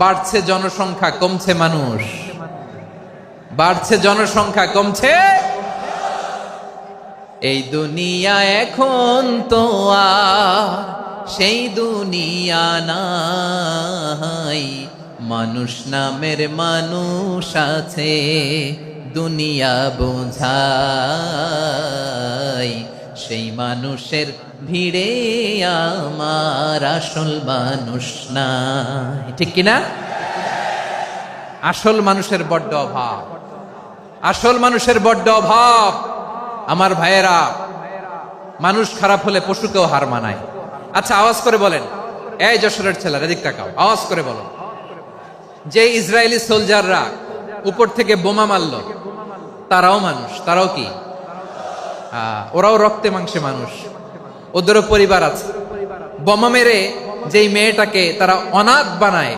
বাড়ছে জনসংখ্যা, কমছে মানুষ। বাড়ছে জনসংখ্যা, কমছে। এই দুনিয়া এখন তো সেই দুনিয়া নাই। মানুষ নামের মানুষ আছে, দুনিয়া বোঝাই সেই মানুষের ভিড়ে আমার আসল মানুষ নাই। ঠিক কিনা? আসল মানুষের বড্ড অভাব। আসল মানুষের বড্ড অভাব। আমার ভাইয়েরা, মানুষ খারাপ হলে পশুকেও হার মানায়। আচ্ছা আওয়াজ করে বলেন। এই যশোরের ছেলেরা এদিক তাকাও আওয়াজ করে বলো। যে ইসরায়েলি সোলজাররা উপর থেকে বোমা মারল, তারাও মানুষ, তারাও কি? ওরাও রক্তে মাংসে মানুষ। ওদেরও পরিবার আছে। বোমা মেরে যেই মেয়েটাকে তারা অনাথ বানায়।